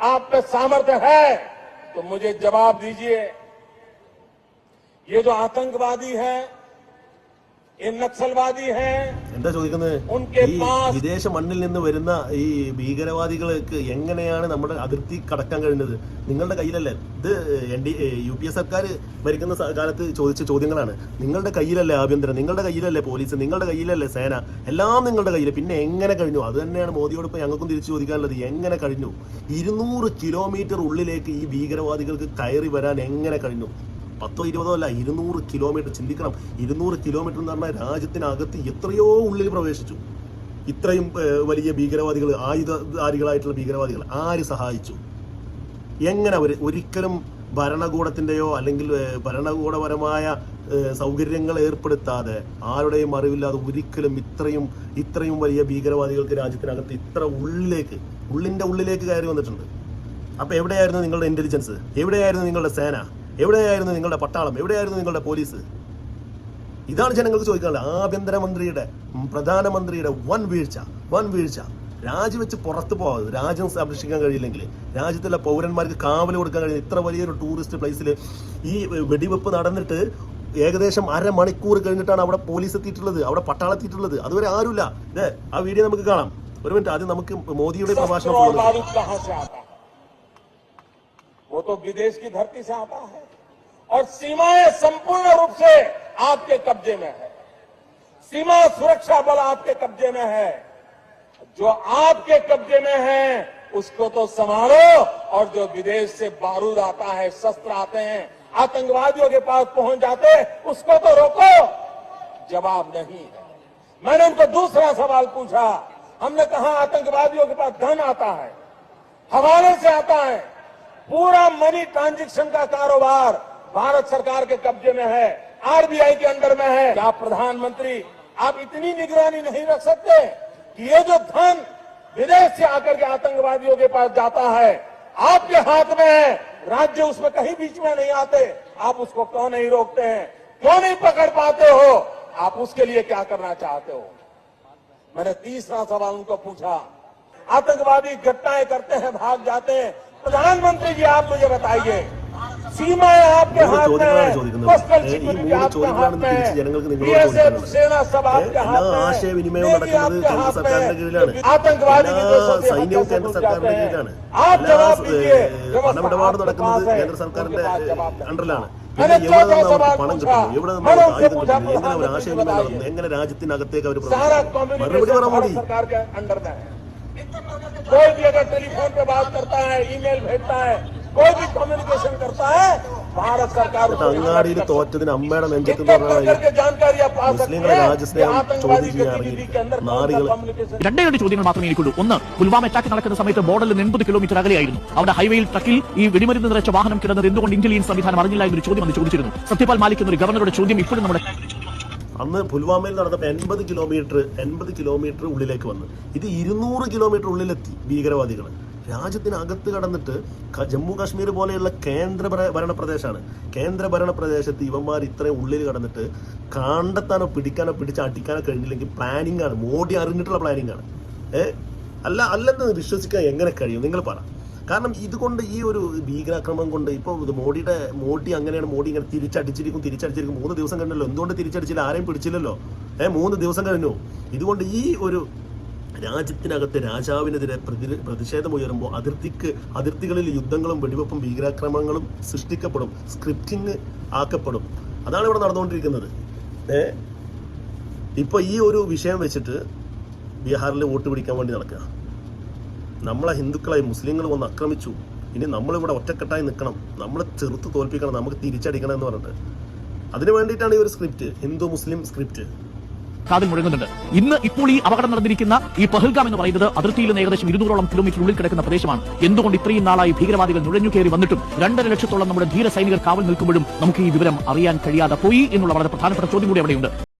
आप में सामर्थ्य है तो मुझे जवाब दीजिए। ये जो आतंकवादी है എന്താ ചോദിക്കുന്നത്? ഈ വിദേശ മണ്ണിൽ നിന്ന് വരുന്ന ഈ ഭീകരവാദികൾക്ക് എങ്ങനെയാണ് നമ്മുടെ അതിർത്തി കടക്കാൻ കഴിഞ്ഞത് നിങ്ങളുടെ കയ്യിലല്ലേ? ഇത് N D U P A സർക്കാർ ഭരിക്കുന്ന കാലത്ത് ചോദിച്ച ചോദ്യങ്ങളാണ്. നിങ്ങളുടെ കയ്യിലല്ലേ ആഭ്യന്തരം? നിങ്ങളുടെ കയ്യിലല്ലേ പോലീസ്? നിങ്ങളുടെ കയ്യിലല്ലേ സേന? എല്ലാം നിങ്ങളുടെ കയ്യിൽ പിന്നെ എങ്ങനെ കഴിഞ്ഞു? അത് തന്നെയാണ് മോദിയോട് ഇപ്പൊ ഞങ്ങൾക്കും തിരിച്ചു ചോദിക്കാനുള്ളത്. എങ്ങനെ കഴിഞ്ഞു? ഇരുന്നൂറ് കിലോമീറ്റർ ഉള്ളിലേക്ക് ഈ ഭീകരവാദികൾക്ക് കയറി വരാൻ എങ്ങനെ കഴിഞ്ഞു? പത്തോ ഇരുപതോ അല്ല ഇരുന്നൂറ് കിലോമീറ്റർ ചിന്തിക്കണം. ഇരുന്നൂറ് കിലോമീറ്റർ എന്ന് പറഞ്ഞാൽ രാജ്യത്തിനകത്ത് എത്രയോ ഉള്ളിൽ പ്രവേശിച്ചു. ഇത്രയും വലിയ ഭീകരവാദികൾ ആയുധധാരികളായിട്ടുള്ള ഭീകരവാദികൾ ആര് സഹായിച്ചു? എങ്ങനെ അവർ ഒരിക്കലും ഭരണകൂടത്തിന്റെയോ അല്ലെങ്കിൽ ഭരണകൂടപരമായ സൗകര്യങ്ങൾ ഏർപ്പെടുത്താതെ ആരുടെയും അറിവില്ലാതെ ഒരിക്കലും ഇത്രയും ഇത്രയും വലിയ ഭീകരവാദികൾക്ക് രാജ്യത്തിനകത്ത് ഇത്ര ഉള്ളിലേക്ക് ഉള്ളിന്റെ ഉള്ളിലേക്ക് കയറി വന്നിട്ടുണ്ട്. അപ്പൊ എവിടെയായിരുന്നു നിങ്ങളുടെ ഇന്റലിജൻസ് എവിടെയായിരുന്നു നിങ്ങളുടെ സേന? എവിടെയായിരുന്നു നിങ്ങളുടെ പട്ടാളം എവിടെയായിരുന്നു നിങ്ങളുടെ പോലീസ് ഇതാണ് ജനങ്ങൾക്ക് ചോദിക്കാനുള്ളത് ആഭ്യന്തരമന്ത്രിയുടെ ഉം, പ്രധാനമന്ത്രിയുടെ വൻ വീഴ്ച വൻ വീഴ്ച രാജിവെച്ച് പുറത്തു പോകാതെ രാജ്യം സംരക്ഷിക്കാൻ കഴിയില്ലെങ്കിൽ രാജ്യത്തുള്ള പൗരന്മാർക്ക് കാവൽ കൊടുക്കാൻ കഴിയുന്ന ഇത്ര വലിയൊരു ടൂറിസ്റ്റ് പ്ലേസിൽ ഈ വെടിവെപ്പ് നടന്നിട്ട് ഏകദേശം അരമണിക്കൂർ കഴിഞ്ഞിട്ടാണ് അവിടെ പോലീസ് എത്തിയിട്ടുള്ളത് അവിടെ പട്ടാളം എത്തിയിട്ടുള്ളത് അതുവരെ ആരുമില്ല ദേ, ആ വീഡിയോ നമുക്ക് കാണാം ഒരു മിനിറ്റ് ആദ്യം നമുക്ക് മോദിയുടെ शस्त्र പ്രഭാഷണം और full കാണാം. बारूद कहां से आता है वो तो विदेश की धरती से आता है और सीमाएँ संपूर्ण रूप से आपके कब्जे में है। सीमा सुरक्षा बल आपके कब्जे में है। जो आपके कब्जे में है, उसको तो संभालो और जो विदेश से बारूद आता है, शस्त्र आते हैं, आतंकवादियों के पास पहुँच जाते उसको तो रोको। जवाब नहीं है। मैंने उनको दूसरा सवाल पूछा, हमने कहा आतंकवादियों के पास धन आता है, हवाले से आता है, पूरा मनी ट्रांजेक्शन का कारोबार भारत सरकार के कब्जे में है, आरबीआई के अंडर में है। क्या प्रधानमंत्री, आप इतनी निगरानी नहीं रख सकते कि ये जो धन विदेश से आकर के आतंकवादियों के पास जाता है, आपके हाथ में है। राज्य उसमें कहीं बीच में नहीं आते। आप उसको क्यों नहीं रोकते हैं? क्यों नहीं पकड़ पाते हो? आप उसके लिए क्या करना चाहते हो? मैंने तीसरा सवाल उनको पूछा। आतंकवादी घटनाएँ करते हैं, भाग जाते हैं। प्रधानमंत्री जी, आप मुझे बताइए മൂന്ന് हाथ में ചോദ്യങ്ങളാണ് है ചോദിക്കുന്നത്. कोस्टल ഏ, ഈ सिक्योरिटी മൂന്ന് आपके हाथ ചോദ്യങ്ങളാണ് में തിരിച്ച് ജനങ്ങൾക്ക് है നിങ്ങളോട് बीएसएफ ചോദിക്കാനുള്ളത്. सेना सब ഏ, आपके എല്ലാ हाथ में है ആശയവിനിമയവും नेवी നടക്കുന്നത് आपके കേന്ദ്ര हाथ में സർക്കാരിന്റെ കീഴിലാണ് है आतंकवादी की എല്ലാ देशों की സൈന്യവും हत्या से കേന്ദ്ര घुस സർക്കാരിന്റെ जाते हैं കീഴിലാണ് आप എല്ലാ जवाब दीजिए ഏ, व्यवस्था പണമിടപാട് आपके നടക്കുന്നത് पास है, കേന്ദ്ര സർക്കാരിന്റെ उनके पास जवाब नहीं। അണ്ടറിലാണ് मैंने പിന്നെ എവിടെ चौथा നിന്ന് सवाल അവർക്ക് പണം पूछा കിട്ടുന്നു എവിടെ നിന്ന് मैंने അവർക്ക് उनसे ആയുധം पूछा കിട്ടുന്നു എങ്ങനെ അവർ प्रधानमंत्री ആശയവിനിമയം बताइए നടത്തുന്നു എങ്ങനെ രാജ്യത്തിനകത്തേക്ക് അവർ सारा മറുപടി പറ कम्युनिकेशन മോദി भारत सरकार के अंडर में है कोई भी अगर टेलीफोन पे बात करता है ईमेल भेजता है कोई भी कम्युनिकेशन करता है भारत सरकार उसको അങ്ങാടിയിൽ रिकॉर्ड कर തോറ്റതിന് അമ്മയുടെ सकती है। നെഞ്ചത്ത് टिकटॉक कर പറഞ്ഞാൽ करके जानकारियां पा सकते മുസ്ലിങ്ങളെ हैं कि രാജ്യസ്നേഹം आतंकवादी ചോദ്യം ചെയ്യാൻ गतिविधि के अंदर कौन सा നാറികൾ कम्युनिकेशन രണ്ടേ രണ്ട് ചോദ്യങ്ങൾ മാത്രമേ എനിക്കുള്ളൂ ഒന്ന് പുൽവാമ അറ്റാക്ക് നടക്കുന്ന സമയത്ത് ബോർഡറിൽ നിന്ന് എൺപത് കിലോമീറ്റർ അകലെയായിരുന്നു അവിടെ ഹൈവേയിൽ ട്രക്കിൽ ഈ വെടിമരുന്ന് നിറച്ച വാഹനം കിടന്നത് എന്തുകൊണ്ട് ഇന്റലിജൻസ് സംവിധാനം അറിഞ്ഞില്ല എന്നൊരു ചോദ്യം അന്ന് ചോദിച്ചിരുന്നു സത്യപാൽ മാലിക് എന്നൊരു ഗവർണറുടെ ചോദ്യം ഇപ്പോഴും നമ്മുടെ അന്ന് പുൽവാമയിൽ നടന്നപ്പോൾ എൺപത് കിലോമീറ്റർ എൺപത് കിലോമീറ്റർ ഉള്ളിലേക്ക് വന്നു ഇത് ഇരുന്നൂറ് കിലോമീറ്റർ ഉള്ളിലെത്തി ഭീകരവാദികൾ രാജ്യത്തിനകത്ത് കടന്നിട്ട് ജമ്മു കാശ്മീർ പോലെയുള്ള കേന്ദ്ര ഭര- ഭരണ പ്രദേശമാണ് കേന്ദ്ര ഭരണ പ്രദേശത്ത് ഇവന്മാർ ഇത്രയും ഉള്ളിൽ കടന്നിട്ട് കണ്ടെത്താനോ പിടിക്കാനോ പിടിച്ച് അടിക്കാനോ കഴിഞ്ഞില്ലെങ്കിൽ പ്ലാനിങ് ആണ്. മോഡി അറിഞ്ഞിട്ടുള്ള പ്ലാനിങ് ആണ്. ഏ? അല്ല അല്ലെന്ന് വിശ്വസിക്കാൻ എങ്ങനെ കഴിയും? നിങ്ങൾ പറ. കാരണം ഇതുകൊണ്ട് ഈ ഒരു ഭീകരാക്രമണം കൊണ്ട് ഇപ്പോൾ മോഡിയുടെ മോഡി അങ്ങനെയാണ് മോഡി ഇങ്ങനെ തിരിച്ചടിച്ചിരിക്കും തിരിച്ചടിച്ചിരിക്കും. മൂന്ന് ദിവസം കഴിഞ്ഞല്ലോ. എന്തുകൊണ്ട് തിരിച്ചടിച്ചില്ല? ആരെയും പിടിച്ചില്ലല്ലോ? ഏഹ് മൂന്ന് ദിവസം കഴിഞ്ഞു. ഇതുകൊണ്ട് ഈ ഒരു രാജ്യത്തിനകത്ത് രാജാവിനെതിരെ പ്രതി പ്രതിഷേധം ഉയരുമ്പോൾ അതിർത്തിക്ക് അതിർത്തികളിൽ യുദ്ധങ്ങളും വെടിവെപ്പും ഭീകരാക്രമണങ്ങളും സൃഷ്ടിക്കപ്പെടും സ്ക്രിപ്റ്റിംഗ് ആക്കപ്പെടും. അതാണ് ഇവിടെ നടന്നുകൊണ്ടിരിക്കുന്നത്. ഏ? ഇപ്പൊ ഈ ഒരു വിഷയം വെച്ചിട്ട് ബീഹാറിൽ വോട്ട് പിടിക്കാൻ വേണ്ടി നടക്കുക. നമ്മളെ ഹിന്ദുക്കളായി മുസ്ലിങ്ങൾ വന്ന് ആക്രമിച്ചു. ഇനി നമ്മളിവിടെ ഒറ്റക്കെട്ടായി നിൽക്കണം. നമ്മളെ ചെറുത്ത് തോൽപ്പിക്കണം നമുക്ക് തിരിച്ചടിക്കണം എന്ന് പറഞ്ഞിട്ട്. അതിനു വേണ്ടിയിട്ടാണ് ഈ ഒരു സ്ക്രിപ്റ്റ് ഹിന്ദു മുസ്ലിം സ്ക്രിപ്റ്റ് കാതിൽ മുഴങ്ങുന്നുണ്ട്. ഇന്ന് ഇപ്പോൾ ഈ അപകടം നടന്നിരിക്കുന്ന ഈ പഹൽഗാം എന്ന് പറയുന്നത് അതിർത്തിയിൽ ഏകദേശം ഇരുന്നൂറോളം കിലോമീറ്റർ ഉള്ളിൽ കിടക്കുന്ന പ്രദേശമാണ്. എന്തുകൊണ്ട് ഇത്രയും നാളായി ഭീകരവാദികൾ നുഴഞ്ഞു കയറി വന്നിട്ടും രണ്ടര ലക്ഷത്തോളം നമ്മുടെ ധീര സൈനികർ കാവൽ നിൽക്കുമ്പോഴും നമുക്ക് ഈ വിവരം അറിയാൻ കഴിയാതെ പോയി എന്നുള്ള വളരെ പ്രധാനപ്പെട്ട ചോദ്യം കൂടി അവിടെയുണ്ട്.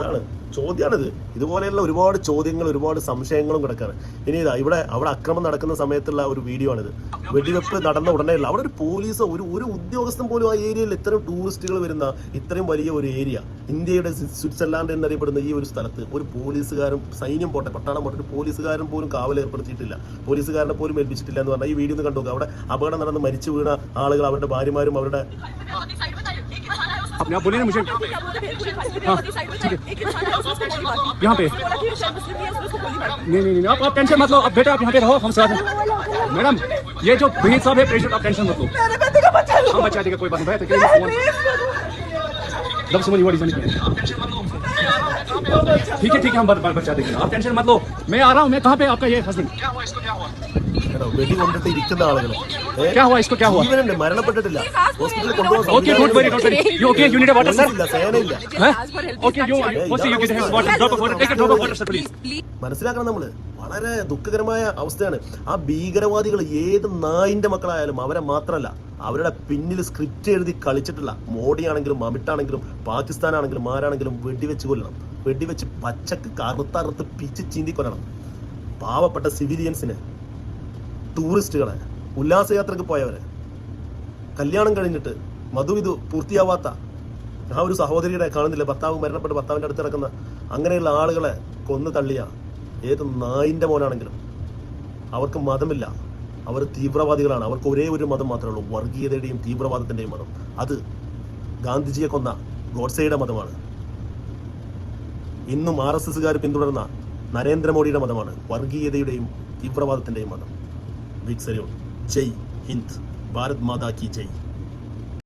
അതാണ് ചോദ്യമാണിത് ഇതുപോലെയുള്ള ഒരുപാട് ചോദ്യങ്ങൾ ഒരുപാട് സംശയങ്ങളും കിടക്കാണ്. ഇനി ഇതാ ഇവിടെ അവിടെ അക്രമം നടക്കുന്ന സമയത്തുള്ള ഒരു വീഡിയോ ആണിത്. വെടിവെപ്പ് നടന്ന ഉടനെ ഉള്ള അവിടെ ഒരു പോലീസോ ഒരു ഒരു ഉദ്യോഗസ്ഥൻ പോലും ആ ഏരിയയിൽ ഇത്രയും ടൂറിസ്റ്റുകൾ വരുന്ന ഇത്രയും വലിയ ഒരു ഏരിയ ഇന്ത്യയുടെ സ്വി- സ്വിറ്റ്സർലാൻഡ് എന്നറിയപ്പെടുന്ന ഈ ഒരു സ്ഥലത്ത് ഒരു പോലീസുകാരും സൈന്യം പോട്ടെ പട്ടാളം പോട്ടെ ഒരു പോലീസുകാരൻ പോലും കാവൽ ഏർപ്പെടുത്തിയിട്ടില്ല. പോലീസുകാരനെ പോലും ഏൽപ്പിച്ചിട്ടില്ല എന്ന് പറഞ്ഞാൽ ഈ വീഡിയോ ഒന്ന് കണ്ടു അവിടെ അപകടം നടന്ന് മരിച്ചു വീണ ആളുകൾ അവരുടെ ഭാര്യമാരും അവരുടെ अपने आप बोलिए ना मुझे। हाँ ठीक है। यहाँ पे। नहीं नहीं नहीं आप आप टेंशन मत लो। अब बेटा आप यहाँ पे रहो हम साथ हैं। मैडम ये जो भीड़ साहब है पेशेंट आप टेंशन मत लो। हम बचा देगा कोई बात नहीं भैया जब समझ ठीक है ठीक है हम बचा देंगे। आप टेंशन मत लो। मैं आ रहा हूँ मैं कहाँ पे आपका ये हस्बैंड കേട്ടോ, വെടി കൊണ്ടിട്ട് ഇരിക്കുന്ന ആളുകൾ क्या हुआ इसको क्या हुआ ജീവനുണ്ട് മരണപ്പെട്ടിട്ടില്ല ഹോസ്പിറ്റലിൽ കൊണ്ടുപോകാൻ okay don't worry don't worry you okay you need water sir ഇല്ല സേനയില്ല okay you first you get water drop of water take a drop of water sir please മനസ്സിലാക്കണം നമ്മള് വളരെ ദുഃഖകരമായ അവസ്ഥയാണ് ആ ഭീകരവാദികൾ ഏത് നായിന്റെ മക്കളായാലും അവരെ മാത്രമല്ല അവരുടെ പിന്നിൽ സ്ക്രിപ്റ്റ് എഴുതി കളിച്ചിട്ടില്ല മോഡിയാണെങ്കിലും അമിട്ടാണെങ്കിലും പാകിസ്ഥാനാണെങ്കിലും ആരാണെങ്കിലും വെടിവെച്ച് കൊല്ലണം വെടിവെച്ച് പച്ചക്ക് കറുത്തറുത്ത് പിച്ച് ചീന്തി കൊല്ലണം പാവപ്പെട്ട സിവിലിയൻസിനെ ടൂറിസ്റ്റുകളെ ഉല്ലാസയാത്രക്ക് പോയവരെ. കല്യാണം കഴിഞ്ഞിട്ട് മധുവിധു പൂർത്തിയാവാത്ത ആ ഒരു സഹോദരിയുടെ കാണുന്നില്ല? ഭർത്താവ് മരണപ്പെട്ട് ഭർത്താവിന്റെ അടുത്ത് കിടക്കുന്ന അങ്ങനെയുള്ള ആളുകളെ കൊന്നു തള്ളിയ ഏത് നായിന്റെ മോനാണെങ്കിലും അവർക്ക് മതമില്ല. അവർ തീവ്രവാദികളാണ്. അവർക്ക് ഒരേ ഒരു മതം മാത്രമേ ഉള്ളൂ. വർഗീയതയുടെയും തീവ്രവാദത്തിന്റെയും മതം. അത് ഗാന്ധിജിയെ കൊന്ന ഗോഡ്സെയുടെ മതമാണ്. ഇന്നും ആർ എസ് എസ്സുകാർ പിന്തുടർന്ന നരേന്ദ്രമോദിയുടെ മതമാണ്. വർഗീയതയുടെയും തീവ്രവാദത്തിന്റെയും മതം. विकसरियो जय हिंद। भारत माता की जय।